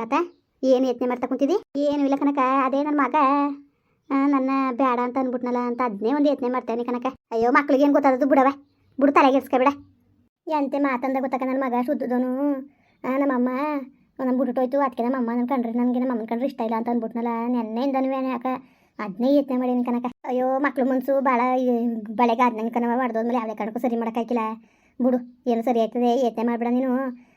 ಲತಾ, ಏನು ಯತ್ನೆ ಮಾಡ್ತಾ ಕುಂತಿದ್ದಿ? ಏನು ಇಲ್ಲ ಕನಕ ಅದೇ ನನ್ನ ಮಗ. ನನ್ನ ಬೇಡ ಅಂತ ಅಂದ್ಬಿಟ್ನಲ್ಲ ಅಂತ ಅದನ್ನೇ ಒಂದು ಯತ್ನೆ ಮಾಡ್ತೇನೆ ಕನಕ ಅಯ್ಯೋ, ಮಕ್ಳಿಗೆ ಏನು ಗೊತ್ತಾದದು ಬಿಡವ ಬಿಡು ತಲೆಗೆಡ್ಸ್ಕೊಬೇಡ ಎಂತೆ ಮಾತಂದ ಗೊತ್ತಾಕ ನನ್ನ ಮಗ ಶುದ್ಧದವನು? ನಮ್ಮಮ್ಮ ನಮ್ಮ ಬಿಟ್ಬಿಟ್ಟೋಯ್ತು ಅದಕ್ಕೆ ನಮ್ಮ ಅಮ್ಮ ನನ್ನ ಕಂಡ್ರೆ ನನಗೆ ನಮ್ಮ ಕಂಡ್ರೆ ಇಷ್ಟ ಇಲ್ಲ ಅಂತ ಅಂದ್ಬಿಟ್ನಲ್ಲ ನೆನ್ನೆಯಿಂದನೂ ಯಾಕ ಅದನ್ನೇ ಯತ್ನೆ ಮಾಡೀನಿ ಕನಕ ಅಯ್ಯೋ, ಮಕ್ಳು ಮನ್ಸು ಭಾಳ ಬಳೆಗೆ ಅದನ್ನ ಕನವ ಅಂದ್ಮೇಲೆ ಯಾವುದೇ ಕಣಕ್ಕೂ ಸರಿ ಮಾಡೋಕ್ಕಾಗಿಲ್ಲ ಬಿಡು ಏನು ಸರಿ ಆಯ್ತದೆ ಯತ್ನೆ ಮಾಡ್ಬೇಡ ನೀನು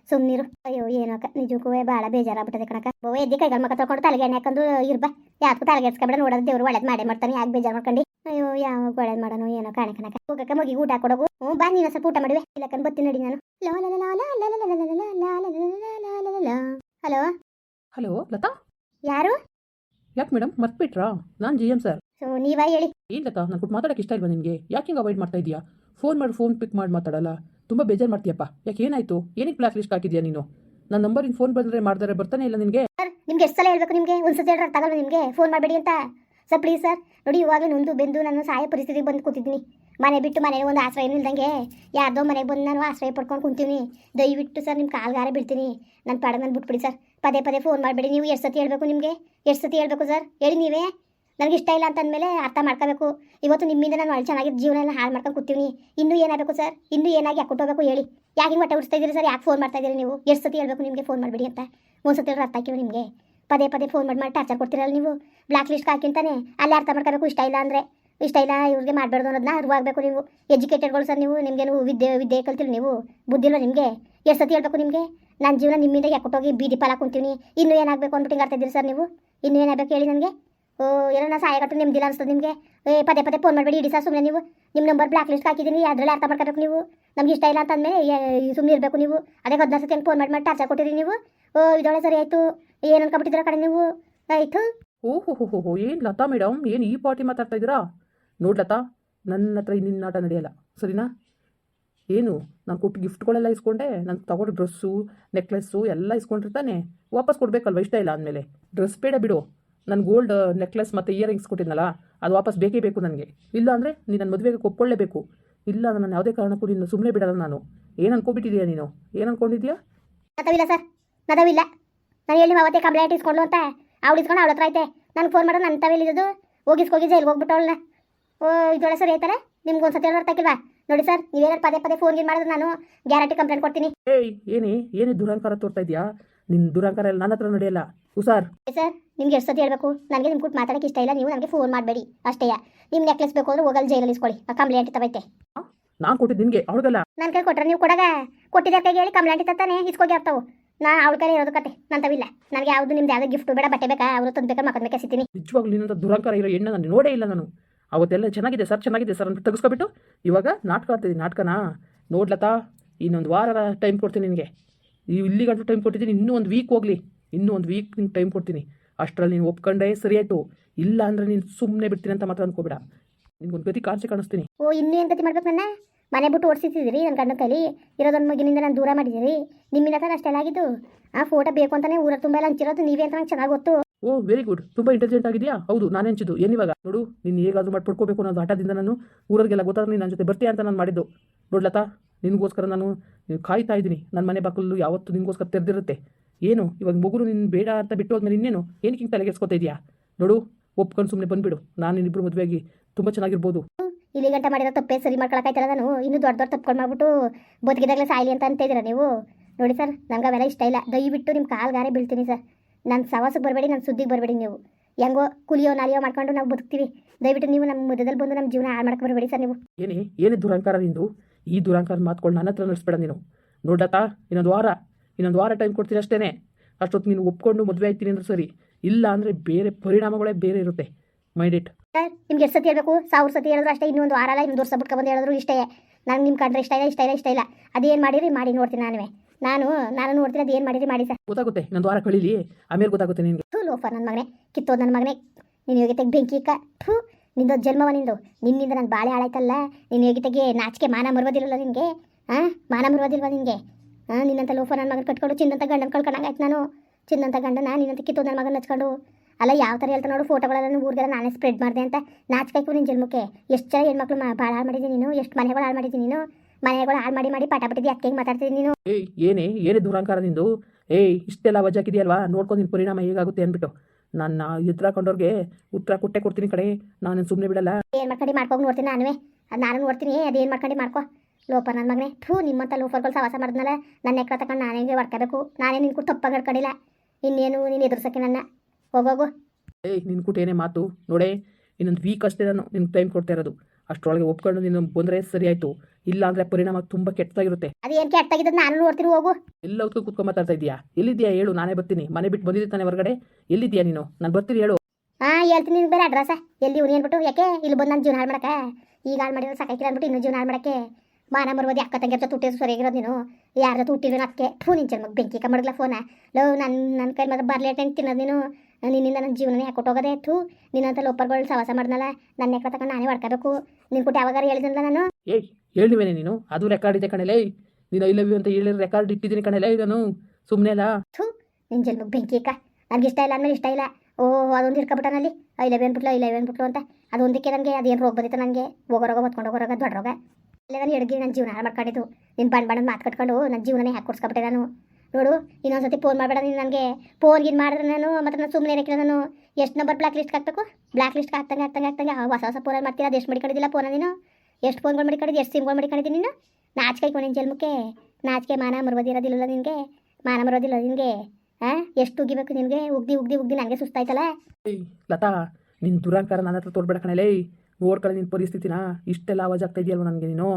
ಸುಮ್ಮನಿರು ಅಯ್ಯೋ ಏನೋ ಅಕ್ಕ ನಿಜಕ್ಕೂ ಭಾಳ ಬೇಜಾರಾಗ್ಬಿಟ್ಟದೆ ಕಣಕ ಬೋ ಎದ್ದಿ ಕೈಗಳ ಮಕ್ಕ ತಗೊಂಡು ತಲೆಗೆ ಎಣ್ಣೆ ಹಾಕೊಂಡು ಇರ್ಬ ಯಾಕೆ ತಲೆಗೆ ಎಸ್ಕೊಂಡ್ಬಿಡ ನೋಡೋದು ದೇವ್ರು ಒಳ್ಳೇದು ಮಾಡೇ ಮಾಡ್ತಾನೆ ಯಾಕೆ ಬೇಜಾರು ಮಾಡ್ಕೊಂಡು ಅಯ್ಯೋ ಯಾವಾಗ ಒಳ್ಳೇದು ಮಾಡೋನು ಏನೋ ಕಾಣೆ ಕಣಕ ಹೋಗಕ್ಕೆ ಮಗಿ ಊಟ ಕೊಡೋಗು ಹ್ಞೂ ಬಾ ನೀನು ಸ್ವಲ್ಪ ಊಟ ಮಾಡಿವೆ ಇಲ್ಲಕಂದು ಬತ್ತಿ ನಡಿ ನಾನು ಹಲೋ ಹಲೋ ಲತಾ ಯಾರು ಯಾಕೆ ಮೇಡಮ್ ಮರ್ತ್ಬಿಟ್ರಾ ನಾನು ಜಿ ಎಂ ಸರ್ ಸೊ ನೀವಾ ಹೇಳಿ ಏನು ಲತಾ ನಾನು ಕೊಟ್ಟು ಮಾತಾಡಕ್ಕೆ ಇಷ್ಟ ಇಲ್ವಾ ನಿನಗೆ ಯಾಕೆ ಹಿಂಗೆ ಅವಾಯ್ಡ್ ಮಾಡ್ತಾ ಇದೀಯಾ ಫೋನ್ ಮಾಡಿ ಫೋನ್ ಪಿಕ್ ಮಾಡಿ ಮಾತಾಡಲ್ಲ. ತುಂಬ ಬೇಜಾರು ಮಾಡ್ತೀಯಪ್ಪ. ಯಾಕೆ, ಏನಾಯ್ತು? ಏನಕ್ಕೆ ಬ್ಲಾಕ್ ಲಿಸ್ಟ್ ಹಾಕಿದ್ಯಾ ನೀನು? ನನ್ನ ನಂಬರಿಂದ ಫೋನ್ ಬಂದರೆ ಮಾಡಿದ್ರೆ, ಬರ್ತಾನೆ ಇಲ್ಲ ನಿಮಗೆ ಸರ್ ನಿಮ್ಗೆ ಎಷ್ಟು ಸಲ ಹೇಳ್ಬೇಕು ನಿಮಗೆ? ಒಂದು ಸತಿ ಹೇಳ್ರೆ ಆಗಲ್ಲ ನಿಮಗೆ? ಫೋನ್ ಮಾಡಬೇಡಿ ಅಂತ. ಸರ್ ಪ್ಲೀಸ್ ಸರ್ ನೋಡಿ, ಇವಾಗಲೇ ನೊಂದು, ಬೆಂದು ನಾನು ಸಹಾಯ ಪರಿಸ್ಥಿತಿಗೆ ಬಂದು ಕೂತಿದ್ದೀನಿ. ಮನೆ ಬಿಟ್ಟು ಮನೆಗೆ ಒಂದು ಆಶ್ರಯ ಇಲ್ದಂಗೆ. ಯಾರ್ದೋ ಮನೆಗೆ ಬಂದು ನಾನು ಆಶ್ರಯ ಪಡ್ಕೊಂಡು ಕುಂತೀನಿ. ದಯವಿಟ್ಟು ಸರ್ ನಿಮ್ಮ ಕಾಲ್ಗಾರ ಬಿಡ್ತೀನಿ ನನ್ನ ಪಾಡ ನಾನು ಬಿಟ್ಬಿಡಿ ಸರ್ ಪದೇ ಪದೇ ಫೋನ್ ಮಾಡಬೇಡಿ. ನೀವು ಎಷ್ಟು ಸತಿ ಹೇಳಬೇಕು ನಿಮಗೆ? ಎಷ್ಟು ಸತಿ ಹೇಳಬೇಕು ಸರ್ ಹೇಳಿ ನೀವೇ? ನನಗೆ ಇಷ್ಟ ಇಲ್ಲ ಅಂತ ಅಂದಮೇಲೆ ಅರ್ಥ ಮಾಡ್ಕೋಬೇಕು. ಇವತ್ತು ನಿಮ್ಮಿಂದ ನಾನು ಒಳ್ಳೆ ಚೆನ್ನಾಗಿ ಜೀವನ ಎಲ್ಲ ಹಾಳು ಮಾಡ್ಕೊಂಡು ಕೂತೀವಿ ಇನ್ನೂ ಏನಾಗಬೇಕು ಸರ್? ಇನ್ನೂ ಏನಾಗಿ ಯಾಕೆ ಕೊಟ್ಟೋಗಬೇಕು ಹೇಳಿ. ಯಾಕೆ ಹಿಂಗೆ ಹೊಟ್ಟೆ ಉಡಿಸ್ತಾ ಇದ್ದೀರಿ ಸರ್? ಯಾಕೆ ಫೋನ್ ಮಾಡ್ತಾ ಇದ್ದೀರಿ ನೀವು? ಎಷ್ಟು ಸತಿ ಹೇಳಬೇಕು ನಿಮಗೆ ಫೋನ್ ಮಾಡಿಬಿಡಿ ಅಂತ. ಒಂದು ಸತಿ ಅರ್ಥ ಹಾಕಿವಿ ನಿಮಗೆ? ಪದೇ ಪದೇ ಫೋನ್ ಮಾಡಿ ಮಾಡಿ ಟಾರ್ಚರ್ ಕೊಡ್ತೀರಲ್ಲ ನೀವು? ಬ್ಲಾಕ್ ಲಿಸ್ಟ್ ಹಾಕಿಂತಾನೆ ಅಲ್ಲೇ ಅರ್ಥ ಮಾಡ್ಕೋಬೇಕು, ಇಷ್ಟ ಇಲ್ಲ ಅಂದರೆ. ಇಷ್ಟ ಇಲ್ಲ ಇವ್ರಿಗೆ ಮಾಡಬಾರ್ದು ಅನ್ನೋದನ್ನ ಅರಿವಾಗಬೇಕು ನೀವು. ಎಜುಕೇಟೆಡ್ಗಳು ಸರ್ ನೀವು, ನಿಮಗೇನು ವಿದ್ಯೆ ವಿದ್ಯೆ ಕಲ್ತಿಲ್ಲ ನೀವು? ಬುದ್ಧಿಲ್ಲ ನಿಮಗೆ? ಎಷ್ಟು ಸತಿ ಹೇಳ್ಬೇಕು ನಿಮಗೆ? ನನ್ನ ಜೀವನ ನಿಮ್ಮಿಂದ ಯಾಕೊಟ್ಟೋಗಿ ಬೀದಿ ಪಾಲ ಕುಂತೀನಿ ಇನ್ನೂ ಏನಾಗಬೇಕು ಅಂದ್ಬಿಟ್ಟು ಹಿಂಗೆ ಇದ್ದೀರಿ ಸರ್ ನೀವು? ಇನ್ನೂ ಏನಾಗಬೇಕು ಹೇಳಿ ನನಗೆ? ಏನೋ ನಾ ಸಹಾಯ ಕಟ್ಟು ನಿಮ್ದಿಲ್ಲ ಅನ್ಸ್ತದೆ ನಿಮಗೆ. ಏ, ಪದೇ ಪದೇ ಫೋನ್ ಮಾಡಬೇಡಿ, ಇಡಿ ಸರ್ ಸುಮ್ಮನೆ ನೀವು. ನಿಮ್ಮ ನಂಬರ್ ಬ್ಲಾಕ್ ಲಿಸ್ಟ್ ಹಾಕಿದ್ದೀನಿ, ಅದರಲ್ಲಿ ಅರ್ಥ ಮಾಡ್ಕೋಬೇಕು ನೀವು. ನಮ್ಗೆ ಇಷ್ಟ ಇಲ್ಲ ಅಂತ ಅಂದಮೇಲೆ ಸುಮ್ಮನೆ ಇರಬೇಕು ನೀವು. ಅದೇ ಹದಿನಾರು ಸತಿ ಫೋನ್ ಮಾಡಿ ಮಾಡಿ ಟಾರ್ಚರ್ ಕೊಟ್ಟಿರಿ ನೀವು. ಓ ಇದೊಳೆ ಸರಿ ಆಯಿತು. ಏನು ಅನ್ಕೊಬಿಟ್ಟಿದ್ರ ಕಡೆ ನೀವು? ಆಯಿತು. ಓಹೋ ಹೋ ಹೋ ಹೋ ಏನು ಲತಾ ಮೇಡಮ್ ಏನು ಈ ಪಾರ್ಟಿ ಮಾತಾಡ್ತಾ ಇದ್ದೀರಾ? ನೋಡಿ ಲತಾ, ನನ್ನ ಹತ್ರ ಇನ್ನಿನ್ನ ನಾಟ ನಡೆಯಲ್ಲ, ಸರಿನಾ? ಏನು, ನಾನು ಕೊಟ್ಟು ಗಿಫ್ಟ್ಗಳೆಲ್ಲ ಇಸ್ಕೊಂಡೆ? ನಂಗೆ ತಗೊಂಡು ಡ್ರೆಸ್ಸು ನೆಕ್ಲೆಸ್ಸು ಎಲ್ಲ ಇಸ್ಕೊಂಡಿರ್ತಾನೆ. ವಾಪಸ್ ಕೊಡಬೇಕಲ್ವ, ಇಷ್ಟ ಇಲ್ಲ ಅಂದಮೇಲೆ. ಡ್ರೆಸ್ ಬೇಡ ಬಿಡು. ನಾನು ಗೋಲ್ಡ್ ನೆಕ್ಲೆಸ್ ಮತ್ತು ಇಯರಿಂಗ್ಸ್ ಕೊಟ್ಟಿದ್ನಲ್ಲ ಅದು ವಾಪಸ್ ಬೇಕೇ ಬೇಕು ನನಗೆ. ಇಲ್ಲ ಅಂದರೆ ನೀನು ನನ್ನ ಮದುವೆಗೆ ಒಪ್ಕೊಳ್ಳೇಬೇಕು. ಇಲ್ಲ ನಾನು ಯಾವುದೇ ಕಾರಣಕ್ಕೂ ನಿನ್ನ ಸುಮ್ಮನೆ ಬಿಡಲ್ಲ ನಾನು. ಏನು ಅನ್ಕೊಬಿಟ್ಟಿದ್ಯಾ ನೀನು? ಏನು ಅನ್ಕೊಂಡಿದ್ಯಾ? ನದವಿಲ್ಲ ಸರ್. ನದವಿಲ್ಲ ನಾನು ಹೇಳಿ ಅವತ್ತೆ ಕಂಪ್ಲೇಂಟ್ ಇಸ್ಕೊಂಡು ಅಂತ ಅವಳು ಇಸ್ಕೊಂಡು ಅವಳ ಹತ್ರ ಐತೆ. ನನಗೆ ಫೋನ್ ಮಾಡೋ ನನ್ನ ತವೆಲಿದ್ದು ಹೋಗಿಸ್ಕೋಗಿ ಜೈಲ್ಗೆ ಹೋಗ್ಬಿಟ್ಟು ಅವಳನ್ನ. ಓ ಇದೊಳೆ ಸರ್ ಹೇಳ್ತಾರೆ ನಿಮ್ಗೆ ಒಂದು ಸತಿ ನೋಡಿ ಸರ್ ನೀವೇನಾದ್ರು ಪದೇ ಪದೇ ಫೋನ್ ಗೀನ್ ಮಾಡಿದ್ರೆ ನಾನು ಗ್ಯಾರಂಟಿ ಕಂಪ್ಲೇಂಟ್ ಕೊಡ್ತೀನಿ. ಏಯ್ ಏನೇ ಏನೇ ದುರಂಕಾರ ತೋರ್ತಾ ಇದೆಯಾ? ನಿನ್ನ ದುರಂಕಾರ ಎಲ್ಲ ನನ್ನ ಹತ್ರ ನಡೆಯಲ್ಲ. ಹುಷಾರ್. ಸರ್ ನಿಮ್ಗೆ ಎಷ್ಟು ಸತಿ ಹೇಳಬೇಕು? ನನಗೆ ನಿಮ್ಮ ಕೂಟ್ ಮಾತಾಡಕ್ಕೆ ಇಷ್ಟ ಇಲ್ಲ ನೀವು ನನಗೆ ಫೋನ್ ಮಾಡಬೇಡಿ. ಅಷ್ಟೇ. ನಿಮ್ಮ ನೆಕ್ಲೆಸ್ ಬೇಕು ಅಂದ್ರೆ ಹೋಗಲ್ ಜೈಲಲ್ಲಿ ಇಸ್ಕೊಳ್ಳಿ. ಆ ಕಂಪ್ಲೇಂಟ್ ತಗೈತೆ ನಾನು ಕೊಟ್ಟಿದ್ದು ನಿಮಗೆ ಅವಳಗಲ್ಲ ನನ್ನ ಕೈ ಕೊಟ್ರೆ ನೀವು ಕೊಡಗ? ಕೊಟ್ಟಿದ್ದ ಕೈಗೆ ಹೇಳಿ ಕಂಪ್ಲೇಂಟ್ ತತ್ತಾನೆ ಇಸ್ಕೋಗಿ ಆಗ್ತಾವು ನಾ ಅವಳ ಕೈ ಇರೋದು ಕತೆ ನಂತವಿಲ್ಲ ನನಗೆ ಯಾವುದು ನಿಮ್ದು ಯಾವ್ದು ಗಿಫ್ಟ್ ಬೇಡ ಬಟ್ಟೆ ಬೇಕಾ? ಅವರು ತಂದ್ಬೇಕಾ ಮಕ್ಕಳ ಬೇಕಾ ಸಿಗ್ತೀನಿ. ನಿಜವಾಗ್ಲೂ ನಿನ್ನಂತ ದುರಂಕಾರ ಇರೋ ಹೆಣ್ಣು ನಾನು ನೋಡೇ ಇಲ್ಲ ನಾನು. ಅವತ್ತೆಲ್ಲ ಚೆನ್ನಾಗಿದೆ ಸರ್ ಚೆನ್ನಾಗಿದೆ ಸರ್ ಅಂತ ತೆಗೆಸ್ಕೊಬಿಟ್ಟು ಇವಾಗ ನಾಟಕ ಆಡ್ತಿದ್ದೀನಿ ನಾಟಕನಾ? ನೋಡ್ಲತ್ತಾ ಇನ್ನೊಂದು ವಾರ ಟೈಮ್ ಕೊಡ್ತೀನಿ ನಿನಗೆ. ಇಲ್ಲಿ ಗಂಟು ಟೈಮ್ ಕೊಟ್ಟಿದ್ದೀನಿ, ಇನ್ನೂ ಒಂದು ವೀಕ್ ಹೋಗಲಿ. ಇನ್ನೂ ಒಂದು ವೀಕ್ ನಿಂಗೆ ಟೈಮ್ ಕೊಡ್ತೀನಿ. ಅಷ್ಟರಲ್ಲಿ ನೀನು ಒಪ್ಕೊಂಡೇ ಸರಿಯಾಯ್ತು ಇಲ್ಲ ಅಂದರೆ ನೀನು ಸುಮ್ಮನೆ ಬಿಡ್ತೀನಿ ಅಂತ ಮಾತ್ರ ಅನ್ಕೋಬೇಡ. ನಿನ್ಗೊಂದು ಗತಿ ಕಾಣಿಸಿ ಕಾಣಿಸ್ತೀನಿ. ಓ, ಇನ್ನೂ ಏನು ಗತಿ ಮಾಡ್ಬೇಕು ನನ್ನ? ಮನೆ ಬಿಟ್ಟು ಓಡಿಸಿದ್ದೀರಿ ನನ್ನ ಗಂಡ ಕೈಲಿ? ಇರೋದೊಂದು ಮಗಿನಿಂದ ನಾನು ದೂರ ಮಾಡಿದ್ದೀರಿ. ನಿಮ್ಮಿಂದ ತಾನೇ ಅಷ್ಟೆಲ್ಲ ಆಗಿದ್ದು? ಆ ಫೋಟೋ ಬೇಕು ಅಂತಲೇ ಊರ ತುಂಬ ಎಲ್ಲ ಹಂಚಿರೋದು. ನೀವೇ ಅಂತ ನಂಗೆ ಚೆನ್ನಾಗಿ ಗೊತ್ತು. ಓ ವೆರಿ ಗುಡ್ ತುಂಬ ಇಂಟೆಲಿಜೆಂಟ್ ಆಗಿದೆಯಾ ಹೌದು, ನಾನು ಹಂಚಿದ್ದು ಏನಿವಾಗ ನೋಡು, ನೀನು ಮಾಡಿ ಪಡ್ಕೋಬೇಕು ಅನ್ನೋದು ಹಠದಿಂದ ನಾನು ಊರವ್ರಿಗೆಲ್ಲ ಗೊತ್ತಾದ್ರೆ ನೀನು ನನ್ನ ಜೊತೆ ಬರ್ತೀಯ ಅಂತ ನಾನು ಮಾಡಿದ್ದು. ನೋಡ್ಲತ್ತಾ ನಿನಗೋಸ್ಕರ ನಾನು ಕಾಯ್ತಾ ಇದ್ದೀನಿ. ನನ್ನ ಮನೆ ಬಾಕಲು ಯಾವತ್ತು ನಿನಗೋಸ್ಕರ ತೆರೆದಿರುತ್ತೆ. ಏನು? ಇವಾಗ ಮಗುರು ನಿನ್ನ ಬೇಡ ಅಂತ ಬಿಟ್ಟು ಹೋದ್ಮೇಲೆ ಇನ್ನೇನು? ಏನಕ್ಕೆ ಹಿಂಗೆ ತಲೆಗೆಸ್ಕೊತಾ ಇದೆಯಾ? ನೋಡು, ಒಪ್ಕೊಂಡು ಸುಮ್ಮನೆ ಬಂದುಬಿಡು. ನಾನು ನಿನ್ನಿಬ್ಬರು ಮದುವೆಯಾಗಿ ತುಂಬ ಚೆನ್ನಾಗಿರ್ಬೋದು. ಇಲ್ಲಿ ಗಂಟ ಮಾಡಿರೋ ತಪ್ಪೇ ಸರಿ ಮಾಡ್ಕೊಳಕಾಯ್ತಲ್ಲ ನಾನು? ಇನ್ನೂ ದೊಡ್ಡ ದೊಡ್ಡ ತಪ್ಕೊಂಡು ಮಾಡ್ಬಿಟ್ಟು ಬದುಕಿದಾಗಲೇ ಸಾಯ್ಲಿ ಅಂತ ಅಂತ ಇದ್ದೀರಾ ನೀವು? ನೋಡಿ ಸರ್ ನಮ್ಗೆ ಅವೆಲ್ಲ ಇಷ್ಟ ಇಲ್ಲ. ದಯವಿಟ್ಟು ನಿಮ್ಮ ಕಾಲ್ಗಾರೆ ಬೀಳ್ತೀನಿ ಸರ್. ನನ್ನ ಸವಾಸಕ್ಕೆ ಬರಬೇಡಿ ನನ್ನ ಸುದ್ದಿಗೆ ಬರಬೇಡಿ ನೀವು. ಹೆಂಗೋ ಕುಲಿಯೋ ನಾಲಿಯೋ ಮಾಡ್ಕೊಂಡು ನಾವು ಬದುಕ್ತೀವಿ. ದಯವಿಟ್ಟು ನೀವು ನಮ್ಮ ಮಧ್ಯದಲ್ಲಿ ಬಂದು ನಮ್ಮ ಜೀವನ ಹಾಳು ಮಾಡ್ಕೊಂಡು ಬರಬೇಡಿ ಸರ್ ನೀವು. ಏನೇ ಏನೇ ದುರಂಕಾರ ನಿಂದು ಈ ದುರಂಕಾರ ಮಾತುಗಳು ನನ್ನ ಹತ್ರ ನಡೆಸ್ಬೇಡ ನೀನು. ನೋಡತ್ತ ಇನ್ನೊಂದು ವಾರ ಇನ್ನೊಂದು ವಾರ ಟೈಮ್ ಕೊಡ್ತೀನಿ ಅಷ್ಟೇ ಅಷ್ಟೊತ್ತು ನೀನು ಒಪ್ಕೊಂಡು ಮದುವೆ ಆಯ್ತೀನಿ ಅಂದ್ರೆ ಸರಿ. ಇಲ್ಲ ಅಂದ್ರೆ ಬೇರೆ ಪರಿಣಾಮಗಳೇ ಬೇರೆ ಇರುತ್ತೆ. ಮೈಂಡ್ ಇಟ್ ಸರ್ ನಿಮ್ಗೆ ಎಷ್ಟು ಸತಿ ಹೇಳಬೇಕು? ಸಾವಿರ ಸತಿ ಹೇಳಿದ್ರು ಅಷ್ಟೇ ಇನ್ನೊಂದು ವಾರ ಅಲ್ಲ ಇನ್ನೊಂದು ವರ್ಷ ಬಿಟ್ಕೊಂಡು ಬಂದು ಹೇಳಿದ್ರು ಇಷ್ಟೇ. ನಂಗೆ ನಿಮ್ಮ ಕಂಡ್ರೆ ಇಷ್ಟ ಇಲ್ಲ ಇಷ್ಟ ಇಲ್ಲ ಇಷ್ಟ ಇಲ್ಲ. ಅದೇನು ಮಾಡಿರಿ ಮಾಡಿ ನೋಡ್ತೀನಿ ನಾನುವೇ. ನಾನು ನಾನು ನೋಡ್ತೀನಿ ಏನು ಮಾಡಿರಿ ಮಾಡಿ ಸರ್. ಗೊತ್ತಾಗುತ್ತೆ ನಂದು ವಾರ ಕಳೀಲಿ ಆಮೇಲೆ ಗೊತ್ತಾಗುತ್ತೆ ನಿನಗೆ. ಥೂ ಲೋಫರ್ ನನ್ನ ಮಗನೇ ಕಿತ್ತೋ ನನ್ನ ಮಗನೇ. ನೀನು ಯೋಗಿತೆಗೆ ಬೆಂಕಿ ಇಕ್ಕ. ಥೂ ನಿಂದು ಜನ್ಮವ ನಿಂದು. ನಿನ್ನಿಂದ ನನ್ನ ಬಾಳೆ ಹಾಳಾಯ್ತಲ್ಲ ನೀನು ಯೋಗಿತೆಗೆ ನಾಚಿಕೆ ಮಾನ ಮರುವುದಿಲ್ಲಲ್ಲ ನಿನಗೆ ಹಾಂ ಮಾನ ಮರುವುದಿಲ್ವ ನಿನಗೆ? ಹಾಂ ನಿನ್ನಂತ ಲೋಫರ್ ನನ್ನ ಮಗನ ಕಟ್ಕೊಂಡು ಚಿನ್ನಂತ ಗಂಡನ ಕಳ್ಕೊಂಡಂಗಾಯ್ತು ನಾನು. ಚಿನ್ನಂತ ಗಂಡನ ನಿನ್ನಂತ ಕಿತ್ತೋ ನನ್ನ ಮಗನ ಹಚ್ಕೊಂಡು ಅಲ್ಲ ಯಾವ ಥರ ಹೇಳ್ತಾ ನೋಡು ಫೋಟೋಗಳೆಲ್ಲ ಊರ್ದೆಲ್ಲ ನಾನೇ ಸ್ಪ್ರೆಡ್ ಮಾಡಿದೆ ಅಂತ. ನಾಚಿಕಾಯ್ಕು ನಿನ್ನ ಜನ್ಮಕ್ಕೆ. ಎಷ್ಟು ಜನ ಹೆಣ್ಮಕ್ಳು ಮಾ ಭಾಳ ಹಾಳು ಮಾಡಿದ್ದೀನಿ ನೀನು ಎಷ್ಟು ಮನೆಗಳು ಹಾಳು ಮಾಡಿದ್ದೀನಿ ನೀನು. ಮನೆಗಳು ಹಾಳು ಮಾಡಿ ಮಾಡಿ ಪಾಠ ಬಿಟ್ಟಿದ್ದಿ ಅದಕ್ಕೆ ಮಾತಾಡ್ತೀನಿ ನೀನು. ಏಯ್ ಏನೇ ಏನೇ ದುರಂಕಾರ ನಿಂದು? ಏಯ್ ಇಷ್ಟೆಲ್ಲ ವಜಾಕಿದೆಯಲ್ವಾ? ನೋಡ್ಕೊಂಡು ನಿನ್ನ ಪರಿಣಾಮ ಹೇಗಾಗುತ್ತೆ ಅಂದ್ಬಿಟ್ಟು. ನನ್ನ ಎದುರಾಕೊಂಡವ್ರಿಗೆ ಉತ್ತರ ಕೊಟ್ಟೆ ಕೊಡ್ತೀನಿ ಕಡೆ ನಾನು ಸುಮ್ಮನೆ ಬಿಡಲ್ಲ. ಏನು ಮಾಡ್ಕೊಂಡು ಮಾಡ್ಕೊಂಡು ನೋಡ್ತೀನಿ ನಾನುವೇ. ಅದು ನಾನು ನೋಡ್ತೀನಿ ಅದೇನು ಮಾಡ್ಕೊಂಡು ಮಾಡ್ಕೊ. ಲೋಪ ನನ್ನ ಮಗನೇ. ಥೂ ನಿಮ್ಮಂಥ ಲೋಫರ್ಗಳು ಸವಾಸ ಮಾಡಿದ್ನಲ್ಲ? ನನ್ನ ಎಕ್ಕ ತಗೊಂಡು ನಾನೇ ಹೊಡ್ಕೋಬೇಕು. ನಾನೇ ನಿನ್ಕು ತಪ್ಪಾಗಿ ಕಡಿಲ್ಲ ಇನ್ನೇನು ನೀನು ಎದುರ್ಸಕ್ಕೆ ನನ್ನ? ಹೋಗೋಗು ಏಯ್ ನಿನ್ನ ಏನೇ ಮಾತು? ನೋಡೇ ಇನ್ನೊಂದು ವೀಕ್ ಅಷ್ಟೇ ನಾನು ನಿನ್ಗೆ ಟೈಮ್ ಕೊಡ್ತಾ ಇರೋದು. ಅಷ್ಟರೊಳಗೆ ಒಪ್ಕೊಂಡು ನೀನು ಬಂದರೆ ಸರಿ ಆಯಿತು. ಇಲ್ಲ ಅಂದರೆ ಪರಿಣಾಮ ತುಂಬಾ ಕೆಟ್ಟದಾಗಿರುತ್ತೆ. ಅದೇನು ಕೆಟ್ಟಾಗಿದ್ದು ನಾನು ನೋಡ್ತೀನಿ ಹೋಗು. ಎಲ್ಲ ಹೊತ್ತು ಕೂತ್ಕೊಂಡು ಮಾತಾಡ್ತಾ ಇದೀಯಾ ಎಲ್ಲಿದ್ಯಾ ಹೇಳು ನಾನೇ ಬರ್ತೀನಿ. ಮನೆ ಬಿಟ್ಟು ಬಂದಿದ್ದೆ ತಾನೇ ಹೊರಗಡೆ? ಎಲ್ಲಿದ್ಯಾ ನೀನು? ನಾನು ಬರ್ತೀನಿ ಹೇಳು. ಹಾಂ ಹೇಳ್ತೀನಿ ನೀನು ಬೇರೆ ಅಡ್ರೆಸ್ ಎಲ್ಲಿ ಇವ್ನು ಏನ್ಬಿಟ್ಟು ಯಾಕೆ? ಇಲ್ಲಿ ಬಂದು ನಾನು ಜೀವನ ಹಾಳು ಮಾಡಕ್ಕೆ? ಈಗ ಹಾಳು ಮಾಡಿರೋ ಸಾಕಾಕಿಲ್ಲ ಅಂದ್ಬಿಟ್ಟು ಇನ್ನೂ ಜೀವನ ಹಾಳು ಮಾಡಕ್ಕೆ? ಮಾನ ಮರ್ಬೋದು ಅಕ್ಕ ತಂಗಿ ಜೊತೆ ಹುಟ್ಟಿದ್ರು ಸರಿಯಾಗಿರೋದು ನೀನು? ಯಾರ ಜೊತೆ ಹುಟ್ಟಿದ್ರು ಅದಕ್ಕೆ ಫೋನ್ ಇಂಚಲ್ ಮಗ ಬೆಂಕಿ ಕಮ್ಮಡ್ಲ ಫೋನ ಲೋ ನನ್ನ ನನ್ನ ಕೈ ಮಾತ್ರ ಬರ್ಲೇಟ್ ಹೆಂಗೆ ತಿನ್ನೋದು ನೀನು? ನಿನ್ನಿಂದ ನನ್ನ ಜೀವನನೇ ಯಾಕೆ ಇತ್ತು ನಿನ್ನಂತ ಲೋಪರ್ಗಳು ಸವಾಸ ಮಾಡ್ದಲ್ಲ? ನನ್ನ ಎಕ್ಕ ತಗೊಂಡು ನಾನೇ ಹೊಡ್ಕೋಬೇಕು. ನಿನ್ ಕೊಟ್ಟು ಯಾವಾಗ ಹೇಳಿದ್ನಲ್ಲ ನಾನು? ಏಯ್ ಹೇಳಿವೇನೆ ನೀನು? ಅದು ರೆಕಾರ್ಡ್ ಇದೆ ಕಣಲೇ. ನೀನು ಐ ಲವ್ ಯು ಅಂತ ಹೇಳಿ ರೆಕಾರ್ಡ್ ಇಟ್ಟಿದ್ದೀನಿ ಕಣಲೇ ನಾನು ಸುಮ್ಮನೆ ಅಲ್ಲ. ಥೂ ನಿನ್ನ ಜನ್ಮ ಬೆಂಕಿ ಅಕ್ಕ ನನಗೆ ಇಷ್ಟ ಇಲ್ಲ ಅಂದ್ಮೇಲೆ ಇಷ್ಟ ಇಲ್ಲ. ಓ ಅದೊಂದು ಇಟ್ಕೊಬಿಟ್ಟನಲ್ಲಿ ಐ ಲವ್ ಅನ್ಬಿಟ್ಲು ಐ ಲವ್ ಅನ್ಬಿಟ್ಲು ಅಂತ. ಅದೊಂದಕ್ಕೆ ನನಗೆ ಅದೇನು ರೋಗ ಬಂದಿತ್ತು ನನಗೆ ಹೋಗೋರೋಗ ಹೊತ್ಕೊಂಡು ಹೋಗೋರೋಗ ದೊಡ್ಡ ರೋಗ. ಅಲ್ಲೇ ನಾನು ಎಡಗಿ ನನ್ನ ಜೀವನ ಹಾಳು ಮಾಡ್ಕೊಂಡಿದ್ದು. ನಿನ್ನ ಬಣ್ಣ ಬಣ್ಣದ ಮಾತು ಕಟ್ಕೊಂಡು ನನ್ನ ಜೀವನನೇ ಹಾಕಿ ಕೊಡ್ಸ್ಕೊಬಿಟ್ಟೆ ನಾನು. ನೋಡು, ಇನ್ನೊಂದ್ಸತಿ ಫೋನ್ ಮಾಡಬೇಡ, ನೀನು ನನಗೆ ಫೋನ್ ಗಿನ್ ಮಾಡಿದ್ರೆ ನಾನು ಮತ್ತೆ ನಾನು ಸುಮ್ಮನೆ ಏನಕ್ಕೆ ನಾನು ಎಷ್ಟು ನಂಬರ್ ಬ್ಲಾಕ್ ಲಿಸ್ಟ್ ಹಾಕಬೇಕು? ಬ್ಲಾಕ್ ಲಿಸ್ಟ್ ಹಾಕ್ತಂಗೆ ಹಾಕ್ತಂಗೆ ಹಾಕ್ತಂಗೆ ಹೊಸ ಹೊಸ ಫೋನಲ್ಲಿ ಮಾಡ್ತೀರಾ? ಅದು ಎಷ್ಟು ಮಡಿಕೊಂಡಿದ್ದಿಲ್ಲ ಫೋನ ನೀನು? ಎಷ್ಟು ಫೋನ್ಗಳು ಮಡಿಕೊಂಡಿದ್ದು ಎಷ್ಟು ಸಿಮ್ಗಳು ಮಡಿಕೊಂಡಿದ್ದೀನಿ ನೀನು? ನಾಚಿಕೆ ಕೊನೆ ಜನ್ಮಕ್ಕೆ ನಾಚಿಕೆ, ಮಾನ ಮರ್ಬೋದಿರೋದಿಲ್ಲ ನಿನಗೆ? ಮಾನ ಮರೋದಿಲ್ಲ ನಿನಗೆ? ಹಾಂ ಎಷ್ಟು ಉಗಿಬೇಕು ನಿನಗೆ? ಉಗ್ದಿ ಉಗ್ದಿ ಉಗ್ದಿ ನನಗೆ ಸುಸ್ತಾಯ್ತಲ್ಲ? ಲತಾ ನಿನ್ನ ದುರಂಕಾರ ನನ್ನ ಹತ್ರ ತೋರ್ಬೇಡ ಕಣಲೇ. ನೋಡ್ಕೊಳ್ಳಿ ನಿನ್ನ ಪರಿಸ್ಥಿತಿನ ಇಷ್ಟೆಲ್ಲ ಆವಾಜ್ ಆಗ್ತಾ ಇದೆಯಲ್ವ ನನಗೆ ನೀನು?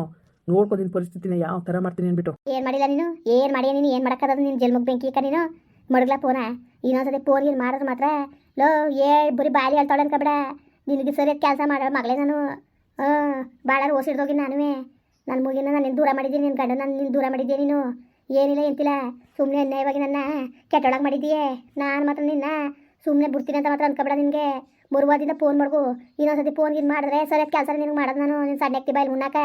ನೋಡ್ಕೊ ನಿನ್ನ ಪರಿಸ್ಥಿತಿನ ಯಾವ ಥರ ಮಾಡ್ತೀನಿ ಅಂದ್ಬಿಟ್ಟು. ಏನ್ ಮಾಡಿಲ್ಲ ನೀನು? ಏನು ಮಾಡಿಯ ನೀನು? ಏನು ಮಾಡೋಕ್ಕದ ನಿನ್ನ ಜನ್ಮಕ್ಕೆ ಬೆಂಕಿ ನೀನು? ಮಡಗ್ಲ ಫೋನ ಇನ್ನೊಂದ್ಸತಿ ಪೋನ್ ಏನು ಮಾಡಿದ್ರೆ ಮಾತ್ರ. ಲೋ, ಏ, ಬರಿ ಬಾಲಿ ಹೇಳ್ತಾಳೆ ಅನ್ಕೊಬೇಡ ನಿನಗೆ ಸರಿಯಾದ ಕೆಲಸ ಮಾಡೋ ಮಗಳೇ ನಾನು. ಹಾಂ ಭಾಳ ಓಸಿಡ್ದೋಗಿ ನಾನುವೇ. ನನ್ನ ಮುಗಿನ ನಾನು ದೂರ ಮಾಡಿದ್ದೀನಿ ನಿನ್ನ ಗಂಡ ನಾನು ನಿನ್ನ ದೂರ ಮಾಡಿದ್ದೆ ನೀನು. ಏನಿಲ್ಲ, ಎಂತಿಲ್ಲ. ಸುಮ್ಮನೆ ಅನ್ಯಾಯವಾಗಿ ನನ್ನ ಕೆಟ್ಟೊಳಗೆ ಮಾಡಿದ್ದೀಯೇ. ನಾನು ಮಾತ್ರ ನಿನ್ನ ಸುಮ್ಮನೆ ಬಿಡ್ತೀನಿ ಅಂತ ಮಾತ್ರ ಅನ್ಕೊಬೇಡ ನಿನಗೆ. ಬರುವಾದಿಂದ ಫೋನ್ ಮಾಡ್ಕೊ. ಇನ್ನೊಂದ್ಸತಿ ಫೋನ್ ಗಿನ್ ಮಾಡಿದ್ರೆ ಸರಿಯಾದ ಕೆಲಸ ನಿನಗೆ ಮಾಡೋದು ನಾನು. ನಿನ್ನ ಸಣ್ಣ ಬಾಯಲ್ಲಿ ಉಣ್ಣಾಕ.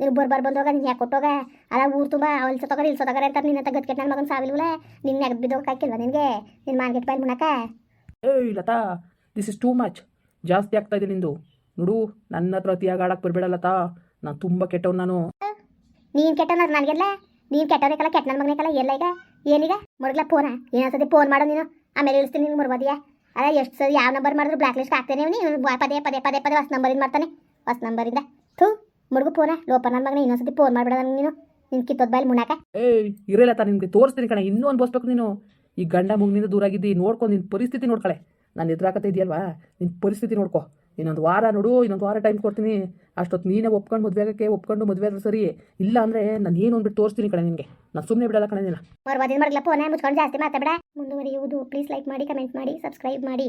ನೀನು ಬರ್ಬಾರ್ ಬಂದೋಗ ನೀನು ಯಾಕೆ ಕೊಟ್ಟೋಗ? ಅಲ್ಲ ಊರು ತುಂಬ ಅವಲ್ ಸತ್ತೋಗಾರ ಇಲ್ಲಿ ಸತ್ತೋಗಾರ ಅಂತ ನಿನ್ನ ಅಂತ ಕೆಟ್ಟ ನನ್ನ ಮಗನ ಸಾವಿಲ್ವಲ್ಲ ನಿನ್ನ ನೆಗದ್ ಬಿದ್ದೋಗ ಹಾಕಿಲ್ವ ನಿನಗೆ? ನಿನ್ನ ಮಾರ್ಕೆಟ್ ಬಾಯಲ್ಲಿ ಮುಣಕ? ಏಯ್ Latha this is too much ಜಾಸ್ತಿ ಆಗ್ತಾ ಇದೆ ನಿಂದು. ನೋಡು ನನ್ನ ಹತ್ರ ಅತಿಯಾಗಿ ಆಡಕ್ಕೆ ಬರಬೇಡ ಲತಾ. ನಾನು ತುಂಬ ಕೆಟ್ಟವ್ ನಾನು. ನೀನು ಕೆಟ್ಟನವ್ರು ನನಗೆಲ್ಲ? ನೀನು ಕೆಟ್ಟವನೇಕಲ್ಲ ಕೆಟ್ಟ ನನ್ನ ಮಗನೇಕಲ್ಲ ಎಲ್ಲ ಈಗ? ಏನೀಗ? ಮಡಗ್ಲ ಫೋನ. ಇನ್ನೊಂದ್ಸತಿ ಫೋನ್ ಮಾಡೋ ನೀನು. ಆಮೇಲೆ ಇಳಿಸ್ತೀನಿ ನೀನು ಮರ್ಬೋದಿಯಾ ಅಲ್ಲ ಎಷ್ಟು ಸರಿ ಯಾವ ನಂಬರ್ ಮಾಡಿದ್ರು ಬ್ಲಾಕ್ ಲಿಸ್ಟ್ ಹಾಕ್ತೇನೆ ನೀನು ಪದೇ ಪದೇ ಪದೇ ಪದೇ ಹೊಸ ನಂಬರಿಂದ ಮಾಡ್ತಾನೆ. ಹೊಸ ನಂಬರಿಂದ ಥೂ ಮಡ್ಗು ಫೋನ ಲೋಪ ನನ್ನ ಮಗನ ಇನ್ನೊಂದ್ಸತಿ ಫೋನ್ ಮಾಡ್ಬೇಡ ನನಗೆ ನೀನು. ನಿನ್ ಕಿತ್ತೋದ್ ಬಾಯಿ ಮುಣಾಕ ಏಯ್ ಇರಲ್ಲ ತಾ ನಿನಗೆ ತೋರಿಸ್ತೀನಿ ಕಣ. ಇನ್ನೂ ಅನ್ಭವಿಸ್ಬೇಕು ನೀನು. ಈ ಗಂಡ ಮುಗಿನಿಂದ ದೂರ ಆಗಿದ್ದಿ ನೋಡ್ಕೊಂಡು ನಿನ್ನ ಪರಿಸ್ಥಿತಿ ನೋಡ್ಕಳೆ ನಾನು ಎದುರಾಕತ್ತ ಇದೆಯಲ್ವಾ ನಿನ್ನ ಪರಿಸ್ಥಿತಿ ನೋಡ್ಕೊ. ಇನ್ನೊಂದು ವಾರ ನೋಡು ಇನ್ನೊಂದು ವಾರ ಟೈಮ್ ಕೊಡ್ತೀನಿ. ಅಷ್ಟೊತ್ತು ನೀನೇ ಒಪ್ಕೊಂಡು ಮದುವೆ ಆಗಕ್ಕೆ ಒಪ್ಕೊಂಡು ಮದುವೆ ಆದ್ರೆ ಸರಿ. ಇಲ್ಲ ಅಂದರೆ ನಾನು ಏನು ಅಂದ್ಬಿಟ್ಟು ತೋರಿಸ್ತೀನಿ ಕಣೆ ನಿನಗೆ. ನಾನು ಸುಮ್ಮನೆ ಬಿಡಲ್ಲ ಕಣೆ ನಿನ್ನ ಮರ್ಬೋದಿನ ಮಡಗ್ಲ ಫೋನ ಮುಚ್ಕೊಂಡು ಜಾಸ್ತಿ ಮಾತಾಡ ಮುಂದುವರಿಯುವುದು. ಪ್ಲೀಸ್ ಲೈಕ್ ಮಾಡಿ ಕಮೆಂಟ್ ಮಾಡಿ ಸಬ್ಸ್ಕ್ರೈಬ್ ಮಾಡಿ.